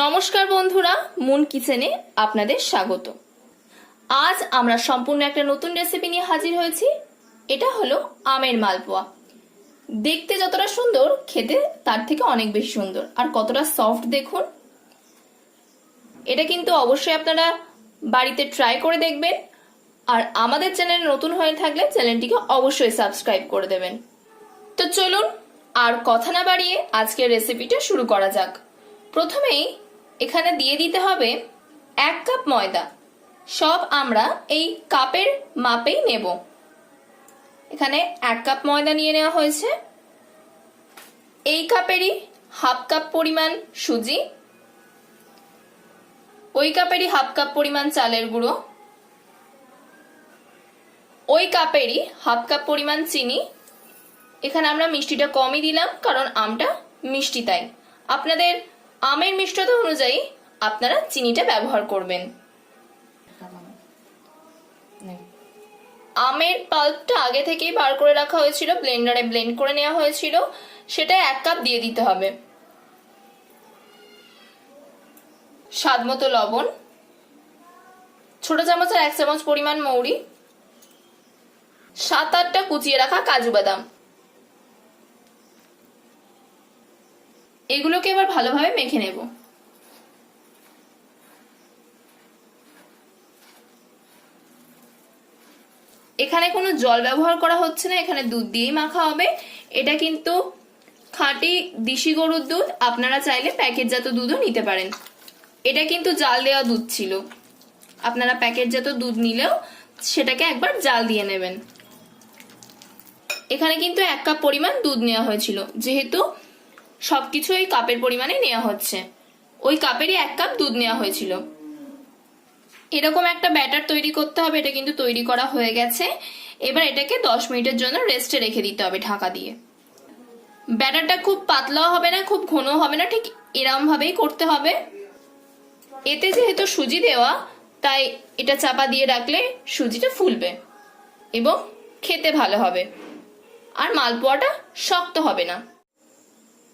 নমস্কার বন্ধুরা, মুন কিচেনে আপনাদের স্বাগত। আজ আমরা সম্পূর্ণ একটা নতুন রেসিপি নিয়ে হাজির হয়েছি। এটা হলো আমের মালপোয়া। দেখতে যতটা সুন্দর, খেতে তার থেকে অনেক বেশি সুন্দর। আর কতটা সফট দেখুন। এটা কিন্তু অবশ্যই আপনারা বাড়িতে ট্রাই করে দেখবেন। আর আমাদের চ্যানেল নতুন হয়ে থাকলে চ্যানেলটিকে অবশ্যই সাবস্ক্রাইব করে দেবেন। তো চলুন, আর কথা না বাড়িয়ে আজকের রেসিপিটা শুরু করা যাক। প্রথমেই এখানে দিয়ে দিতে হবে এক কাপ ময়দা। সব আমরা এই কাপের মাপেই নেব। এখানে এক কাপ ময়দা নিয়ে নেওয়া হয়েছে। এই কাপেরই হাফ কাপ পরিমাণ সুজি। ওই কাপেরই হাফ কাপ পরিমাণ চালের গুঁড়ো। ওই কাপেরই হাফ কাপ পরিমাণ চিনি। এখানে আমরা মিষ্টিটা কমই দিলাম, কারণ আমটা মিষ্টি তাই। আপনাদের আমের মিষ্টতা অনুযায়ী আপনারা চিনিটা ব্যবহার করবেন। আমের পাল্পটা আগে থেকেই বার করে রাখা হয়েছিল, ব্লেন্ডারে ব্লেন্ড করে নেওয়া হয়েছিল, সেটা এক কাপ দিয়ে দিতে হবে। স্বাদ মতো লবণ, ছোট চামচের এক চামচ পরিমাণ মৌরি, সাত আটটা কুচিয়ে রাখা কাজু বাদাম। এগুলোকে এবার ভালোভাবে মেখে নেব। এখানে কোনো জল ব্যবহার করা হচ্ছে না, এখানে দুধ দিয়েই মাখা হবে। এটা কিন্তু খাঁটি দিশি গরুর দুধ, আপনারা চাইলে প্যাকেটজাত দুধও নিতে পারেন। এটা কিন্তু জাল দেওয়া দুধ ছিল। আপনারা প্যাকেটজাত দুধ নিলেও সেটাকে একবার জাল দিয়ে নেবেন। এখানে কিন্তু এক কাপ পরিমাণ দুধ নেওয়া হয়েছিল। যেহেতু সবকিছু ওই কাপের পরিমাণে নেওয়া হচ্ছে। ওই কাপেরই এক কাপ দুধ নেওয়া হয়েছিল। এরকম একটা ব্যাটার তৈরি করতে হবে, এটা কিন্তু তৈরি করা হয়ে গেছে। এবার এটাকে দশ মিনিটের জন্য রেস্টে রেখে দিতে হবে ঢাকা দিয়ে। ব্যাটারটা খুব পাতলাও হবে না, খুব ঘন হবে না, ঠিক এরম ভাবেই করতে হবে। এতে যেহেতু সুজি দেওয়া, তাই এটা চাপা দিয়ে রাখলে সুজিটা ফুলবে এবং খেতে ভালো হবে। আর মালপোয়াটা শক্ত হবে না।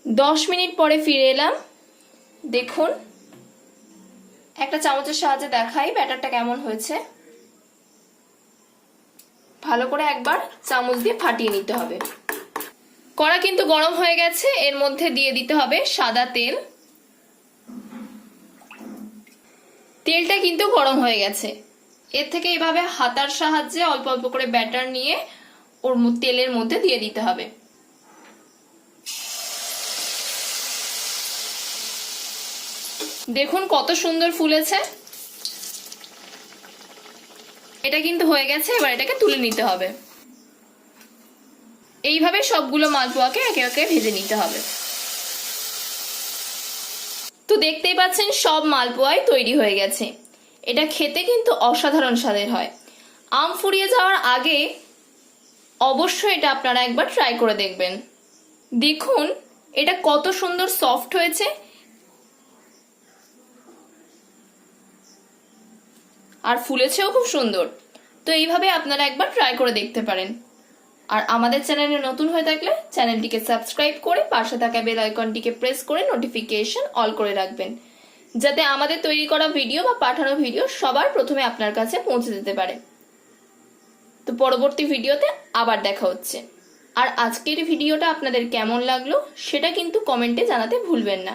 দশ মিনিট পরে ফিরে এলাম। দেখুন, একটা চামচের সাহায্যে দেখাই ব্যাটারটা কেমন হয়েছে। ভালো করে একবার চামচ দিয়ে ফাটিয়ে নিতে হবে। কড়া কিন্তু গরম হয়ে গেছে, এর মধ্যে দিয়ে দিতে হবে সাদা তেল। তেলটা কিন্তু গরম হয়ে গেছে। এর থেকে এইভাবে হাতার সাহায্যে অল্প অল্প করে ব্যাটার নিয়ে ওর তেলের মধ্যে দিয়ে দিতে হবে। দেখুন কত সুন্দর ফুলেছে। এটা কিন্তু হয়ে গেছে, এবার এটাকে তুলে নিতে হবে। এইভাবে সবগুলো মালপোয়াকে একে একে ভেজে নিতে হবে। তো দেখতেই পাচ্ছেন, সব মালপোয়াই তৈরি হয়ে গেছে। এটা খেতে কিন্তু অসাধারণ স্বাদের হয়। আম ফুরিয়ে যাওয়ার আগে অবশ্যই এটা আপনারা একবার ট্রাই করে দেখবেন। দেখুন, এটা কত সুন্দর সফট হয়েছে। আর ফুলেছেও খুব সুন্দর। তো এইভাবে আপনারা একবার ট্রাই করে দেখতে পারেন। আর আমাদের চ্যানেলে নতুন হয়ে থাকলে চ্যানেলটিকে সাবস্ক্রাইব করে পাশে থাকা বেল আইকনটিকে প্রেস করে নোটিফিকেশন অল করে রাখবেন। যাতে আমাদের তৈরি করা ভিডিও বা পাঠানো ভিডিও সবার প্রথমে আপনার কাছে পৌঁছে যেতে পারে। তো পরবর্তী ভিডিওতে আবার দেখা হচ্ছে। আর আজকের ভিডিওটা আপনাদের কেমন লাগল সেটা কিন্তু কমেন্টে জানাতে ভুলবেন না।